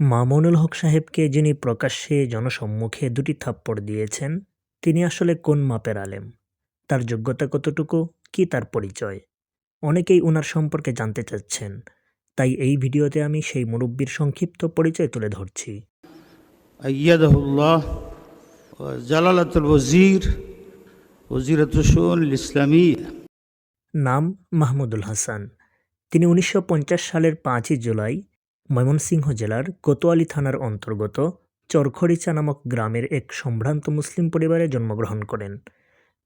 মামুনুল হক সাহেবকে যিনি প্রকাশ্যে জনসম্মুখে দুটি থাপ্পড় দিয়েছেন তিনি আসলে কোন মাপের আলেম? তার যোগ্যতা কতটুকু? কি তার পরিচয়? অনেকেই ওনার সম্পর্কে জানতে চাচ্ছেন। তাই এই ভিডিওতে আমি সেই মুরব্বীর সংক্ষিপ্ত পরিচয় তুলে ধরছি। ওজির ইসলামী। নাম মাহমুদুল হাসান। তিনি উনিশশো পঞ্চাশ সালের পাঁচই জুলাই ময়মনসিংহ জেলার কোতোয়ালি থানার অন্তর্গত চরখড়িচা নামক গ্রামের এক সম্ভ্রান্ত মুসলিম পরিবারে জন্মগ্রহণ করেন।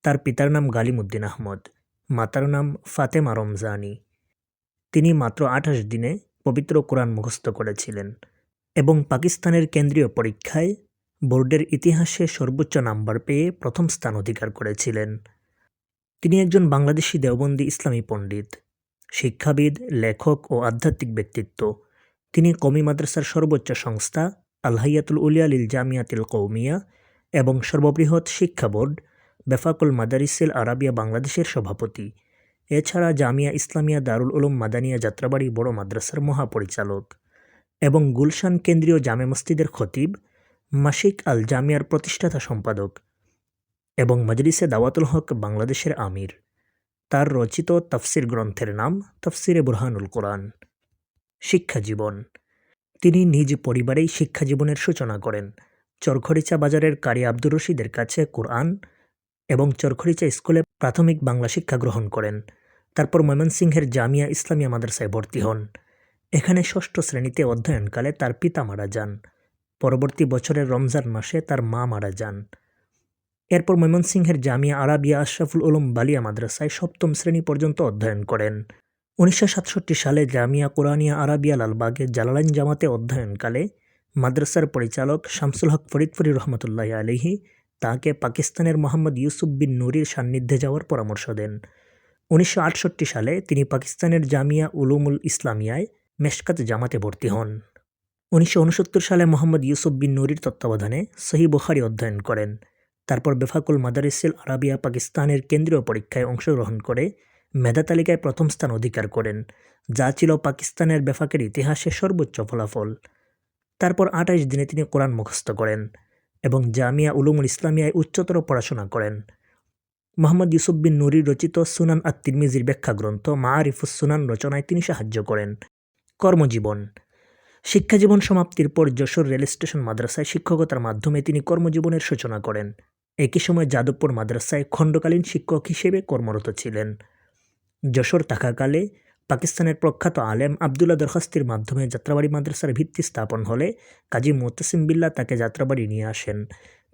তার পিতার নাম গালিমুদ্দিন আহমদ, মাতার নাম ফাতেমা রমজানি। তিনি মাত্র আঠাশ দিনে পবিত্র কোরআন মুখস্থ করেছিলেন এবং পাকিস্তানের কেন্দ্রীয় পরীক্ষায় বোর্ডের ইতিহাসে সর্বোচ্চ নাম্বার পেয়ে প্রথম স্থান অধিকার করেছিলেন। তিনি একজন বাংলাদেশি দেওবন্দি ইসলামী পণ্ডিত, শিক্ষাবিদ, লেখক ও আধ্যাত্মিক ব্যক্তিত্ব। তিনি কমি মাদ্রাসার সর্বোচ্চ সংস্থা আলহাইয়াতুল উলিয়া লিল জামিয়াতিল কৌমিয়া এবং সর্ববৃহৎ শিক্ষা বোর্ড বেফাকুল মাদারিসিল আরাবিয়া বাংলাদেশের সভাপতি। এছাড়া জামিয়া ইসলামিয়া দারুল উলুম মাদানিয়া যাত্রাবাড়ি বড় মাদ্রাসার মহাপরিচালক এবং গুলশান কেন্দ্রীয় জামে মসজিদের খতিব মাসিক আল জামিয়ার প্রতিষ্ঠাতা সম্পাদক এবং মজলিসে দাওয়াতুল হক বাংলাদেশের আমির। তার রচিত তফসির গ্রন্থের নাম তফসিরে বুরহানুল কোরআন। শিক্ষা জীবন তিনি নিজ পরিবারেই শিক্ষা জীবনের সূচনা করেন। চরখরিচা বাজারের কারি আব্দুর রশিদের কাছে কোরআন এবং চরখরিচা স্কুলে প্রাথমিক বাংলা শিক্ষা গ্রহণ করেন। তারপর ময়মনসিংহের জামিয়া ইসলামিয়া মাদ্রাসায় ভর্তি হন। এখানে ষষ্ঠ শ্রেণীতে অধ্যয়নকালে তার পিতা মারা যান। পরবর্তী বছরের রমজান মাসে তার মা মারা যান। এরপর ময়মনসিংহের জামিয়া আরাবিয়া আশরাফুল উলুম বালিয়া মাদ্রাসায় সপ্তম শ্রেণি পর্যন্ত অধ্যয়ন করেন। উনিশশো সাতষট্টি সালে জামিয়া কোরআনিয়া আরাবিয়া লালবাগে জালালাইন জামাতে অধ্যয়নকালে মাদ্রাসার পরিচালক শামসুল হক ফরিদফরি রহমতুল্লাহ আলিহি তাকে পাকিস্তানের মোহাম্মদ ইউসুফ বিন নুরির সান্নিধ্যে যাওয়ার পরামর্শ দেন। উনিশশো আটষট্টি সালে তিনি পাকিস্তানের জামিয়া উলুমুল ইসলামিয়ায় মেশকাত জামাতে ভর্তি হন। উনিশশো উনসত্তর সালে মোহাম্মদ ইউসুফ বিন নুরির তত্ত্বাবধানে সহি বুখারি অধ্যয়ন করেন। তারপর বেফাকুল মাদারিসিল আরাবিয়া পাকিস্তানের কেন্দ্রীয় পরীক্ষায় অংশগ্রহণ করে মেধা তালিকায় প্রথম স্থান অধিকার করেন, যা ছিল পাকিস্তানের বেফাকের ইতিহাসে সর্বোচ্চ ফলাফল। তারপর আঠাইশ দিনে তিনি কোরআন মুখস্থ করেন এবং জামিয়া উলুমুল ইসলামিয়ায় উচ্চতর পড়াশোনা করেন। মোহাম্মদ ইউসুফ বিন নুরির রচিত সুনান আত তিরমিজির ব্যাখ্যা গ্রন্থ মা আরিফুস সুনান রচনায় তিনি সাহায্য করেন। কর্মজীবন। শিক্ষাজীবন সমাপ্তির পর যশোর রেল স্টেশন মাদ্রাসায় শিক্ষকতার মাধ্যমে তিনি কর্মজীবনের সূচনা করেন। একই সময় যাদবপুর মাদ্রাসায় খণ্ডকালীন শিক্ষক হিসেবে কর্মরত ছিলেন। যশোর থাকাকালে পাকিস্তানের প্রখ্যাত আলেম আবদুল্লা দরখাস্তির মাধ্যমে যাত্রাবাড়ি মাদ্রাসার ভিত্তি স্থাপন হলে কাজী মোতাসিম বিল্লা তাকে যাত্রাবাড়ি নিয়ে আসেন।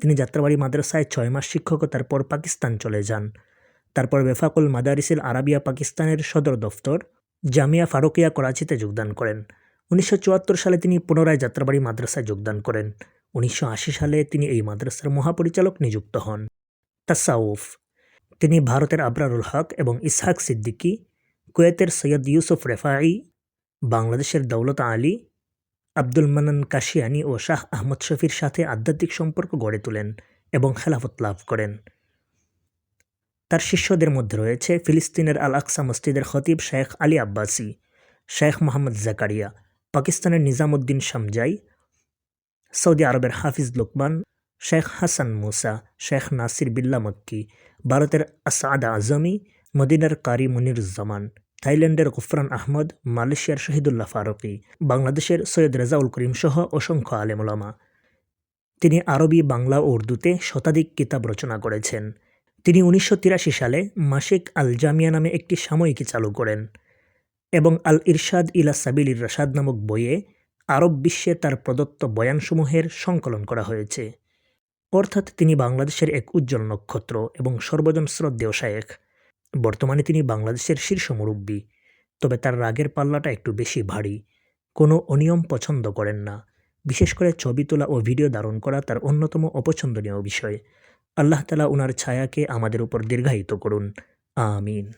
তিনি যাত্রাবাড়ি মাদ্রাসায় ছয় মাস শিক্ষকতার পর পাকিস্তান চলে যান। তারপর বেফাকুল মাদারিসিল আরাবিয়া পাকিস্তানের সদর দফতর জামিয়া ফারুকিয়া করাচিতে যোগদান করেন। উনিশশো চুয়াত্তর সালে তিনি পুনরায় যাত্রাবাড়ি মাদ্রাসায় যোগদান করেন। উনিশশো আশি সালে তিনি এই মাদ্রাসার মহাপরিচালক নিযুক্ত হন। তাসাউফ তিনি ভারতের আবরারুল হক এবং ইসহাক সিদ্দিকী, কুয়েতের সৈয়দ ইউসুফ রেফাই বাংলাদেশের দৌলত আলী, আব্দুল মানান কাশিয়ানি ও শাহ আহমদ শফির সাথে আধ্যাত্মিক সম্পর্ক গড়ে তোলেন এবং খেলাফত লাভ করেন। তার শিষ্যদের মধ্যে রয়েছে ফিলিস্তিনের আল আকসা মসজিদের খতিব শেখ আলী আব্বাসি, শেখ মোহাম্মদ জাকারিয়া, পাকিস্তানের নিজামুদ্দিন শামজাই, সৌদি আরবের হাফিজ লোকমান শেখ হাসান মুসা, শেখ নাসির বিল্লা মক্কি, ভারতের আসাদ আজমি, মদিনার কারি মুনির মুনিরুজ্জামান, থাইল্যান্ডের গুফরান আহমদ, মালয়েশিয়ার শহীদুল্লাহ ফারুকি, বাংলাদেশের সৈয়দ রেজাউল করিম সহ অসংখ্য আলেমুলামা তিনি আরবি, বাংলা ও উর্দুতে শতাধিক কিতাব রচনা করেছেন। তিনি উনিশশো তিরাশি সালে মাসিক আল জামিয়া নামে একটি সাময়িকী চালু করেন এবং আল ইরশাদ ইলা সাবিল রাশাদ নামক বইয়ে আরব বিশ্বে তার প্রদত্ত বয়ানসমূহের সংকলন করা হয়েছে। অর্থাৎ তিনি বাংলাদেশের এক উজ্জ্বল নক্ষত্র এবং সর্বজন শ্রদ্ধেয় শায়েখ। বর্তমানে তিনি বাংলাদেশের শীর্ষ মুরব্বী। তবে তার রাগের পাল্লাটা একটু বেশি ভারী। কোনো অনিয়ম পছন্দ করেন না। বিশেষ করে ছবি তোলা ও ভিডিও ধারণ করা তার অন্যতম অপছন্দনীয় বিষয়। আল্লাহ তালা ওনার ছায়াকে আমাদের উপর দীর্ঘায়িত করুন। আমিন।